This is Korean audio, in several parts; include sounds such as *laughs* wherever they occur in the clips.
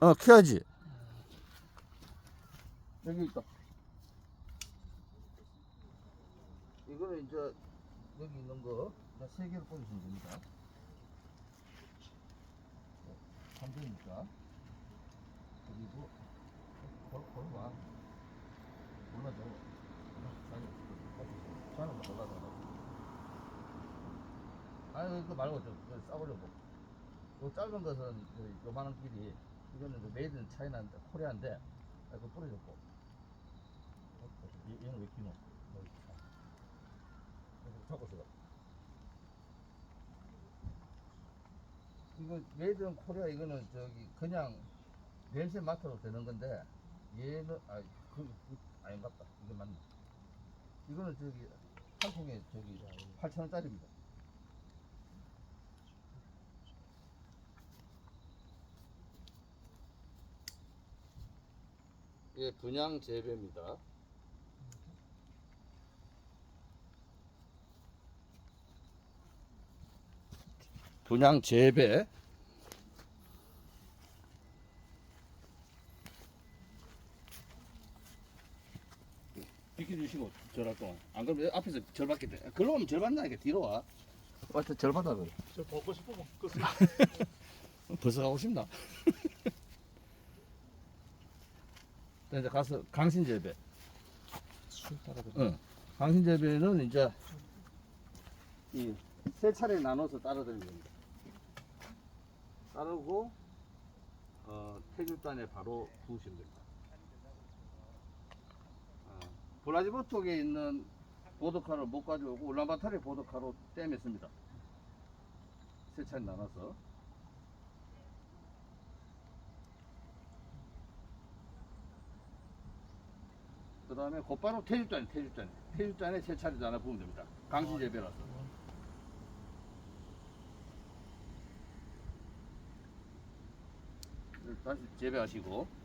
어, 켜야지. 여기 있다. 이거는 이제 여기 있는 거, 세 개를 꽂으시면 됩니다. 한 개니까. 그리고, 걸, 걸어봐. 올라줘. 저는 뭐 올라가. 아니, 그거 말고 좀, 좀 싸보려고. 요 짧은 것은 그 요만한 길이, 이거는 그 메이드는 차이나 코리아인데, 아, 그거 뿌려줬고. 얘- 얘는 왜 기노? 뭐, 잡고 있어. 이거 메이드는 코리아 이거는 저기 그냥 냄새 맡아도 되는 건데 얘는 아 그, 그 아닌갑다 이게 맞네 이거는 저기 한 통에 저기 8천 원짜리입니다 예 분양 재배입니다. 분양 재배. 비켜주시고 절할 동안. 안 그러면 앞에서 절 받게 돼. 글로 오면 절 받나니까 뒤로 와. 와서 절 받아 그래 저 벗고 싶으면 끄세요. *laughs* 벌써 가고 싶나 자, 이제 가서 강신 재배 응. 강신 재배는 이제 이 세 차례 나눠서 따라드리는 겁니다. 따르고 어, 태줄단에 바로 부으시면 됩니다. 어, 브라지보톡에 있는 보드카를 못 가져오고 울란바타르 보드카로 떼냈습니다. 세 차례 나눠서. 그 다음에 곧바로 태육잔, 태육잔. 태육잔에 세 차례 나눠 부으면 됩니다. 강신 재배라서. 다시 재배하시고.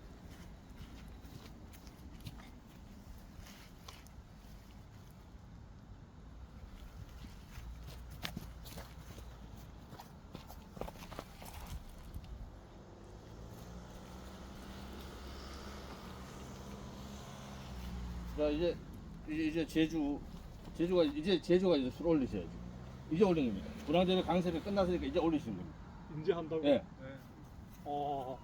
자 이제 이제, 이제 제주 제주가 이제 제주가 이제 술 올리셔야지. 이제 올리는 겁니다. 불황제배 강세배 끝났으니까 이제 올리시는 겁니다. 인제 한다고? 예. 어.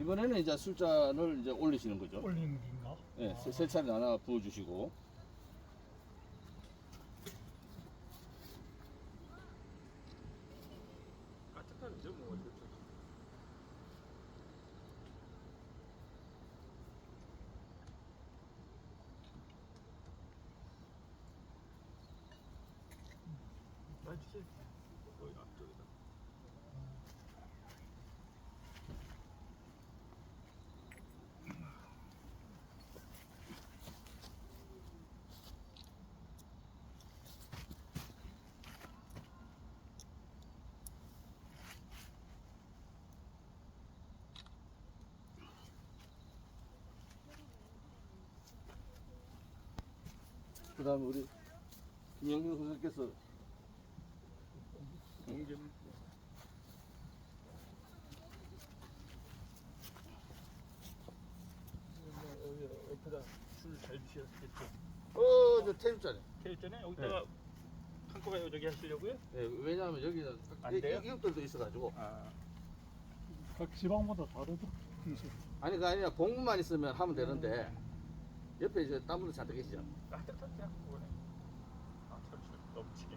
이번에는 이제 술잔을 이제 올리시는 거죠. 올리는 긴가? 예, 세, 세 차례 하나 부어주시고. 거의 앞쪽이다. 그 다음에 우리 김영균 선생님께서 공점 여기 옆에다 술잘 드셨겠죠? 어, 저 태육잔에. 있잖아요. 여기다가 한꺼번에 저기 하시려고요? 예, 왜냐하면 여기는 안 이- 돼요? 이- 이것들도 있어가지고. 아, 각 지방마다 다르다. 아니, 그 아니라 봉구만 있으면 하면 되는데, 옆에 이제 딴 분들 잔뜩 계시잖아. 따뜻하게 그거네. 아, 철철 넘치게.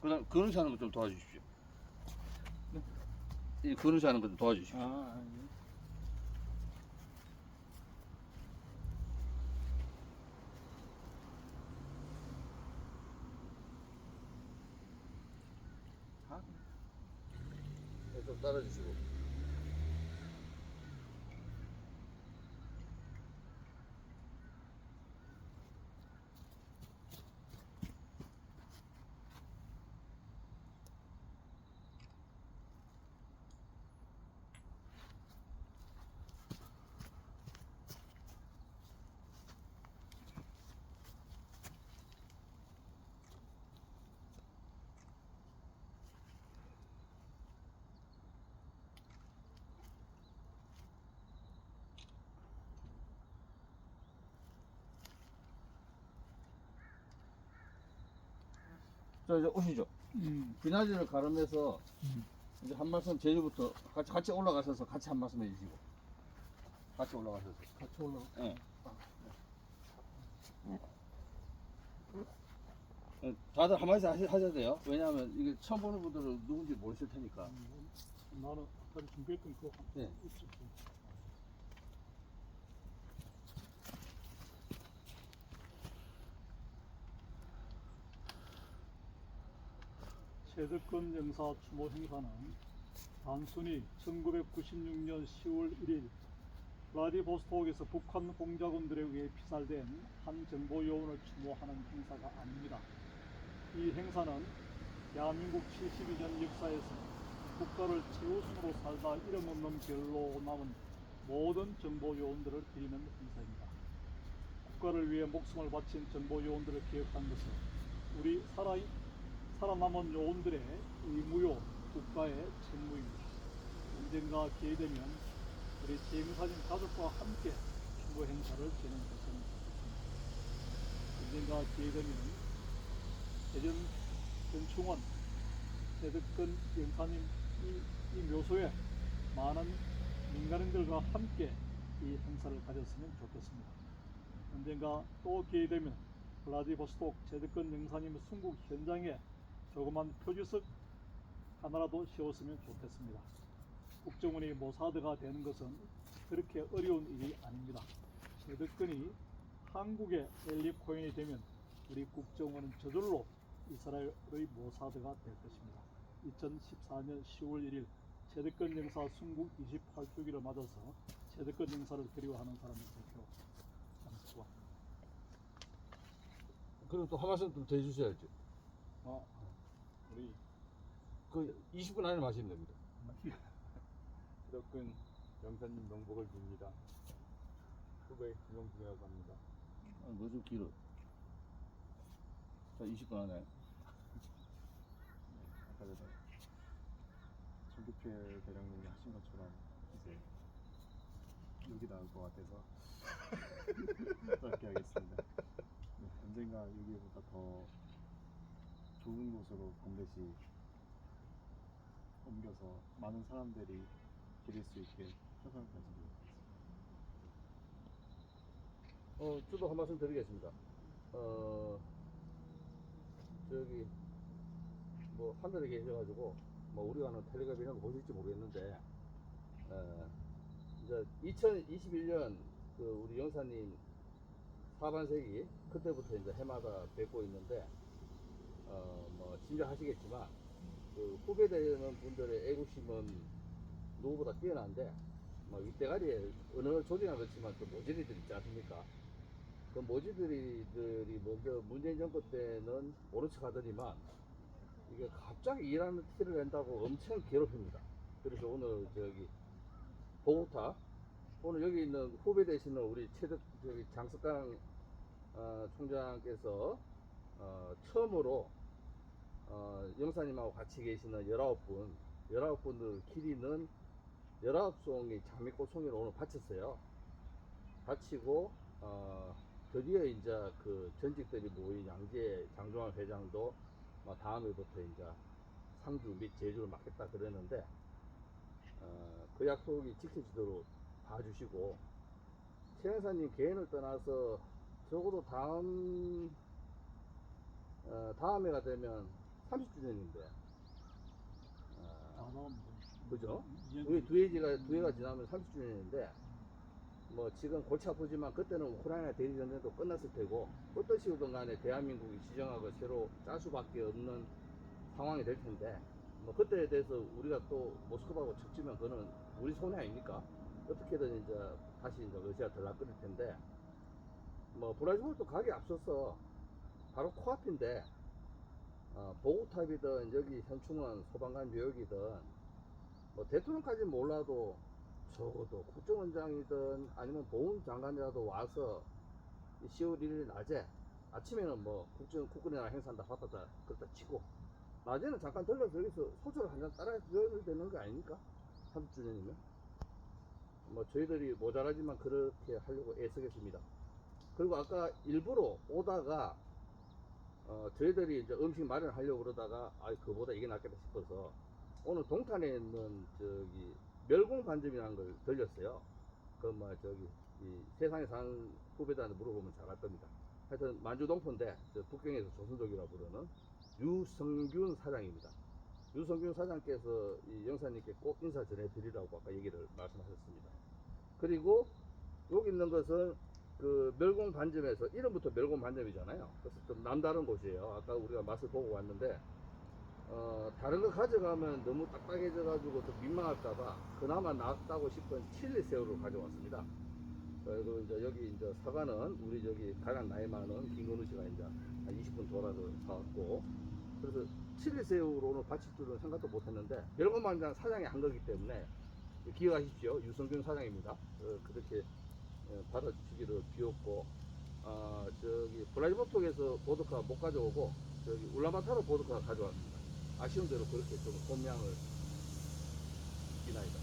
그다음 하는 거좀 도와주십시오. 이 그릇이 하는 거좀 도와주십시오. 아, 네, 좀 따라주시고. 자 이제 오시죠. 음. 비나지를 가름해서 음. 이제 한 말씀 제주부터 같이 같이 올라가셔서 같이 한 말씀 해주시고 같이 올라가셔서. 같이 올라가. 예. 예, 다들 한 말씀 하셔, 하셔야 돼요. 왜냐하면 이게 처음 보는 분들은 누군지 모르실 테니까. 음, 나는 아까 준비했던 그거 네. 있어. 최덕권 영사 추모 행사는 단순히 1996년 10월 1일 블라디보스톡에서 북한 공작원들에 의해 피살된 한 정보 요원을 추모하는 행사가 아닙니다. 이 행사는 대한민국 72년 역사에서 국가를 최우선으로 살다 이름 없는 별로 남은 모든 정보 요원들을 기리는 행사입니다. 국가를 위해 목숨을 바친 정보 요원들을 기억한 것은 우리 살아, 살아남은 요원들의 의무요 국가의 책무입니다. 언젠가 기회 되면 우리 재임사님 가족과 함께 추모 행사를 진행했으면 좋겠습니다. 언젠가 기회 되면 대전 전충원 대덕근 영사님 이, 이 묘소에 많은 민간인들과 함께 이 행사를 가졌으면 좋겠습니다. 언젠가 또 기회 되면 블라디보스톡 제덕근 영사님 순국 현장에 조그만 표지석 하나라도 씌웠으면 좋겠습니다. 국정원이 모사드가 되는 것은 그렇게 어려운 일이 아닙니다. 제덕근이 한국의 엘리 코인이 되면 우리 국정원은 저절로 이스라엘의 모사드가 될 것입니다. 2014년 10월 1일 제득권 영사 순국 28주기를 맞아서 제득권 영사를 그리워하는 사람의 대표 장수와 그럼 또한 말씀 좀더 해주셔야죠. 아, 우리 그 20분 안에 마시면 됩니다. *laughs* 기덕근 영사님 명복을 빕니다. 후배 김영중이라고 합니다. 아, 뭐좀 길어. 자, 20분 안에. 아까 전에 전두필 대령님이 하신 것처럼 이제 여기 나올 것 같아서 *laughs* 짧게 하겠습니다. 네, 언젠가 여기보다 더 좋은 곳으로 반드시 옮겨서 많은 사람들이 기릴 수 있게 최선을 다하겠습니다. 어, 저도 한 말씀 드리겠습니다. 어, 저기, 뭐, 하늘에 계셔가지고, 뭐, 우리가 하는 텔레그램 이런 거 보실지 모르겠는데, 어, 이제 2021년 그 우리 영사님 사반세기, 그때부터 이제 해마다 뵙고 있는데, 어, 뭐, 짐작하시겠지만, 그 후배 되는 분들의 애국심은 누구보다 뛰어난데, 뭐, 윗대가리에 어느 조직이나 그렇지만 또 모질이들 있지 않습니까? 그 모지들이 먼저 문재인 정권 때는 모른 척 하더니만 이게 갑자기 일하는 티를 낸다고 엄청 괴롭힙니다. 그래서 오늘 저기 보고타 오늘 여기 있는 후배 되시는 우리 최덕 저기 장석강 어, 총장께서 어, 처음으로 어, 영사님하고 같이 계시는 19분 19분들 길이는 19송이 장미꽃 송이를 오늘 바쳤어요. 바치고 어, 드디어 이제 그 전직들이 모인 양재 장종환 회장도 뭐 다음에부터 이제 상주 및 제주를 맡겠다 그러는데 어, 그 약속이 지켜지도록 봐주시고 최영사님 개인을 떠나서 적어도 다음 어, 다음 해가 되면 30주년인데 다 나옵니다. 그죠? 이년 우리 두 해지가 두 해가 지나면 30주년인데 뭐 지금 골치 아프지만 그때는 우크라이나 대리 전쟁도 끝났을 테고 어떤 식으로든 간에 대한민국이 지정하고 새로 짤 수밖에 없는 상황이 될 텐데 뭐 그때에 대해서 우리가 또 모스크바하고 척지면 그거는 우리 손해 아닙니까? 어떻게든 이제 다시 이제 러시아 들락거릴 텐데 뭐 브라질도 가기 앞서서 바로 코앞인데 어, 보고탑이든 여기 현충원 소방관 묘역이든 뭐 대통령까지 몰라도 적어도 국정원장이든 아니면 보훈장관이라도 와서 이 10월 1일 낮에 아침에는 뭐 국정 국군이나 행사한다 바쁘다 그렇다 치고 낮에는 잠깐 들러서 여기서 소주를 한잔 따라 줘야 되는 거 아닙니까? 30주년이면 뭐 저희들이 모자라지만 그렇게 하려고 애쓰겠습니다. 그리고 아까 일부러 오다가 어, 저희들이 이제 음식 마련하려고 그러다가 아 그보다 이게 낫겠다 싶어서 오늘 동탄에 있는 저기 멸공 반점이라는 걸 들렸어요. 그뭐 저기 이 세상에 사는 후배들한테 물어보면 잘 알 겁니다. 하여튼 만주 동포인데 저 북경에서 조선족이라 부르는 유성균 사장입니다. 유성균 사장께서 이 영사님께 꼭 인사 전해드리라고 아까 얘기를 말씀하셨습니다. 그리고 여기 있는 것은 그 멸공 반점에서 이름부터 멸공 반점이잖아요. 그래서 좀 남다른 곳이에요. 아까 우리가 맛을 보고 왔는데 어, 다른 거 가져가면 너무 딱딱해져가지고 좀 민망할까봐 그나마 낫다고 싶은 칠리 새우를 가져왔습니다. 그리고 이제 여기 이제 사과는 우리 저기 가장 나이 많은 김건우 씨가 이제 한 20분 돌아서 사왔고 그래서 칠리 새우로 오늘 바칠 줄은 생각도 못 했는데 별것만장 사장이 한 거기 때문에 기억하십시오. 유성균 사장입니다. 어, 그렇게 어, 받아주시기를 비웠고 아 저기 블라디보스톡에서 보드카 못 가져오고 저기 울라마타로 보드카 가져왔습니다. 아쉬운 대로 그렇게 좀 손량을 기나이다.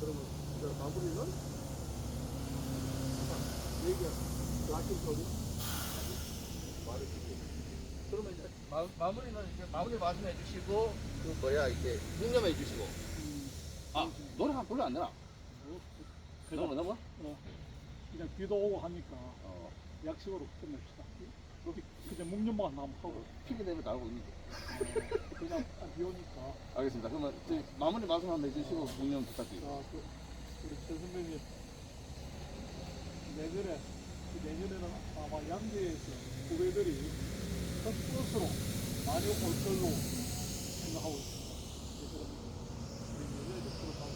그러면 이제 마무리는 얘기야. 그 아침 소리 말해주고. 그러면 이제 마, 마무리는 이제 마무리 말씀해 주시고 그 뭐야 이렇게 묵념해 주시고. 아 노래 한 불러 안 되나? 그냥, 넘어? 어, 그냥 비도 오고 하니까 어. 약식으로 끝냅시다. 여기 그냥 묵념만 남하고 핑계 대면 나오고 있는데. 어, 그냥 비 오니까 알겠습니다. 그러면 저희 마무리 말씀 한번 해주시고 묵념 부탁드립니다. 자, 그, 우리 최 선배님 내년에 그 내년에는 아마 양재에서 후배들이 큰 뜻으로 많이 올 걸로 생각하고 있습니다. 그래서 우리 내년에 들어가고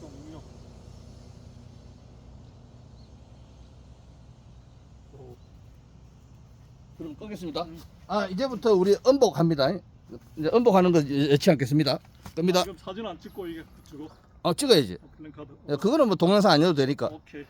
좀 운영 또 그럼 끄겠습니다. 음. 아 이제부터 우리 음복합니다. 이제 음복하는 거 여치 않겠습니다. 끕니다. 지금 사진 안 찍고 이게 찍어 어 찍어야지. 플랜카드 야, 그거는 뭐 동영상 아니어도 되니까. 오케이